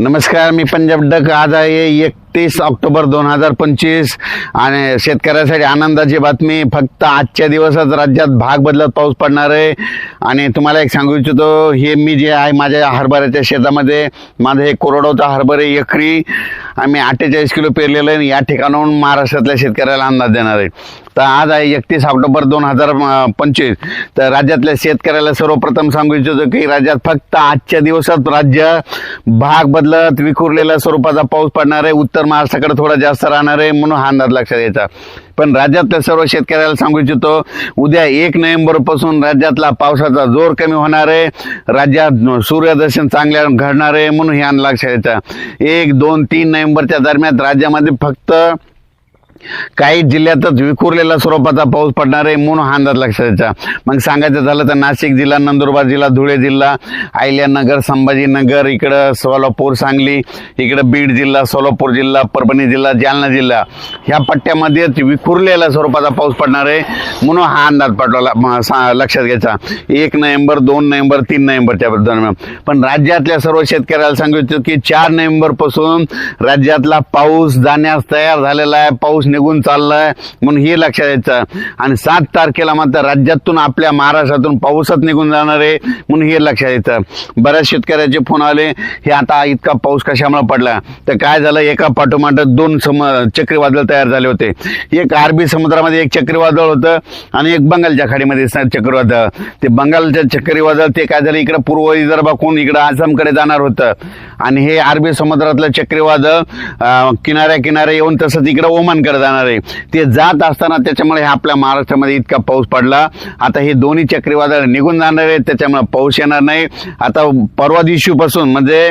नमस्कार मी पंजाब डक. आज आहे एक तीस ऑक्टोबर दोन हजार पंचवीस. आणि शेतकऱ्यासाठी आनंदाची बातमी फक्त आजच्या दिवसात राज्यात भाग बदलत पाऊस पडणार आहे. आणि तुम्हाला एक सांगू इच्छितो हे मी जे आहे माझ्या हरभऱ्याच्या शेतामध्ये माझं हे कोरडोचा हरभरे एकरी आम्ही अठ्ठेचाळीस किलो पेरलेलं आहे आणि या ठिकाणाहून महाराष्ट्रातल्या शेतकऱ्याला अंदाज देणार आहे. तर आज आहे एकतीस ऑक्टोबर दोन हजार पंचवीस. तर राज्यातल्या शेतकऱ्याला सर्वप्रथम सांगू इच्छितो की राज्यात फक्त आजच्या दिवसात राज्य भाग बदलत विखुरलेल्या स्वरूपाचा पाऊस पडणार आहे. उत्तर महाराष्ट्राकडे थोडा जास्त राहणार आहे म्हणून हा अंदाज लक्षात यायचा पण राज्यातल्या सर्व शेतकऱ्याला सांगू इच्छितो उद्या एक नोव्हेंबरपासून राज्यातला पावसाचा जोर कमी होणार आहे. राज्यात सूर्यदर्शन चांगल्या घडणार आहे म्हणून हे अंदाज लक्षात यायचा एक दोन तीन नोव्हेंबरच्या दरम्यान राज्यामध्ये फक्त काही जिल्ह्यातच विखुरलेला स्वरूपाचा पाऊस पडणार आहे म्हणून हा अंदाज लक्षात द्यायचा मग सांगायचं झालं तर नाशिक जिल्हा नंदुरबार जिल्हा धुळे जिल्हा अहिल्यानगर संभाजीनगर इकडं सोलापूर सांगली इकडं बीड जिल्हा सोलापूर जिल्हा परभणी जिल्हा जालना जिल्हा. ह्या पट्ट्यामध्येच विखुरलेला स्वरूपाचा पाऊस पडणार आहे म्हणून हा अंदाज पडला लक्षात घ्यायचा. एक नोव्हेंबर दोन नोव्हेंबर तीन नोव्हेंबरच्या दरम्यान. पण राज्यातल्या सर्व शेतकऱ्याला सांगू इच्छितो की चार नोव्हेंबरपासून राज्यातला पाऊस जाण्यास तयार झालेला आहे. पाऊस निघून चाललाय म्हणून हे लक्षात यायचं. आणि सात तारखेला मात्र राज्यातून आपल्या महाराष्ट्रातून पाऊसच निघून जाणार आहे म्हणून हे लक्षात यायचं. बऱ्याच शेतकऱ्याचे फोन आले हे आता इतका पाऊस कशामुळे पडला? तर काय झालं? एका पाठोमाठ दोन सम चक्रीवादळ तयार झाले होते. एक अरबी समुद्रामध्ये एक चक्रीवादळ होतं आणि एक बंगालच्या खाडीमध्ये चक्रीवादळ. ते बंगालच्या चक्रीवादळ ते काय झालं? इकडं पूर्व विदर्भाकडून इकडं आसामकडे जाणार होतं. आणि हे अरबी समुद्रातलं चक्रीवादळ किनाऱ्या किनाऱ्या येऊन तसंच इकडं ओमानकडे जाणार आहे. ते जात असताना त्याच्यामुळे हे आपल्या महाराष्ट्रामध्ये इतका पाऊस पडला. आता हे दोन्ही चक्रीवादळ निघून जाणार आहेत त्याच्यामुळे पाऊस येणार नाही. आता परवा दिवशीपासून म्हणजे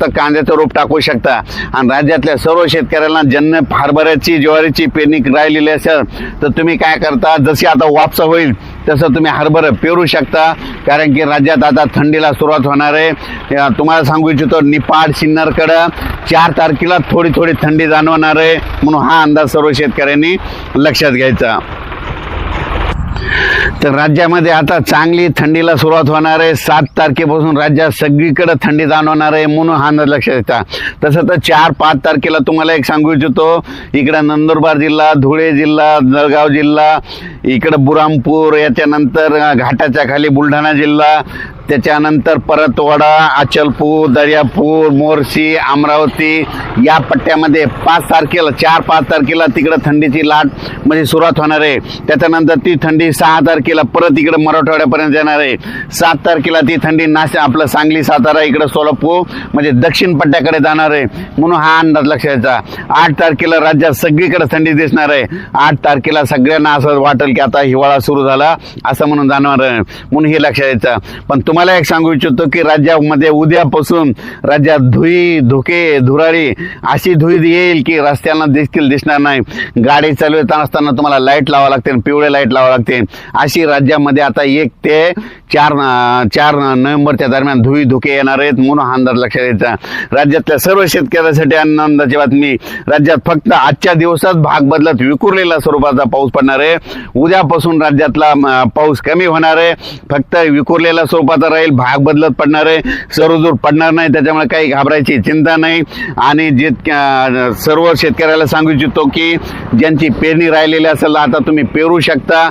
कांद्याचं रोप टाकू शकता. आणि राज्यातल्या सर्व शेतकऱ्यांना जन्न हरभऱ्याची ज्वारीची पेरणी राहिलेली असेल तर तुम्ही काय करता? जशी आता वापसा होईल तसं तुम्ही हरभरं पेरू शकता. कारण की राज्यात आता थंडीला सुरुवात होणार आहे. तुम्हाला सांगू इच्छितो निपाड सिन्नरकडं चार तारखेला थोडी थोडी थंडी जाणवणार आहे. म्हणून हा अंदाज सर्व शेतकऱ्यांनी लक्षात घ्यायचा. तर राज्यामध्ये आता चांगली थंडीला सुरुवात होणार आहे. सात तारखेपासून राज्यात सगळीकडे थंडी जाणवणार आहे म्हणून हा अंदाज लक्षात येता. तसं तर चार पाच तारखेला तुम्हाला एक सांगू इच्छितो. इकडं नंदुरबार जिल्हा धुळे जिल्हा जळगाव जिल्हा इकडं बुरामपूर याच्यानंतर घाटाच्या खाली बुलढाणा जिल्हा त्याच्यानंतर परतवाडा अचलपूर दर्यापूर मोर्शी अमरावती या पट्ट्यामध्ये पाच तारखेला चार पाच तारखेला तिकडं थंडीची लाट म्हणजे सुरुवात होणार आहे. त्याच्यानंतर ती थंडी सहा तारखे तारखेला परत इकडं मराठवाड्यापर्यंत येणार आहे. सात तारखेला ती थंडी नाश आपलं सांगली सातारा इकडं सोलापूर म्हणजे दक्षिण पट्ट्याकडे जाणार आहे. म्हणून हा अंदाज लक्षायचा आठ तारखेला राज्यात सगळीकडे थंडी दिसणार आहे. आठ तारखेला सगळ्यांना असं वाटेल की आता हिवाळा सुरू झाला असं म्हणून जाणार आहे. म्हणून हे लक्षात यायचं पण तुम्हाला एक सांगू इच्छितो की राज्यामध्ये उद्यापासून राज्यात धुई धुके धुराळी अशी धुई येईल की रस्त्यांना देखील दिसणार नाही. गाडी चालवत असताना तुम्हाला लाइट लावा लागते पिवळे लाइट लावा लागते. अशी राज्यामध्ये आता एक ते चार चार नोव्हेंबरच्या दरम्यान धुई धुके येणार आहेत म्हणून हा अंदाज लक्षात यायचा राज्यातल्या सर्व शेतकऱ्यासाठी आनंदाची बातमी. राज्यात फक्त आजच्या दिवसात भाग बदलत विखुरलेला स्वरूपाचा पाऊस पडणार आहे. उद्यापासून राज्यातला पाऊस कमी होणार आहे. फक्त विखुरलेला स्वरूपाचा राहील भाग बदलत पडणार आहे. सर्वदूर पडणार नाही त्याच्यामुळे काही घाबरायची चिंता नाही. आणि जे सर्व शेतकऱ्याला सांगू इच्छितो की ज्यांची पेरणी राहिलेली असेल आता तुम्ही पेरू शकता.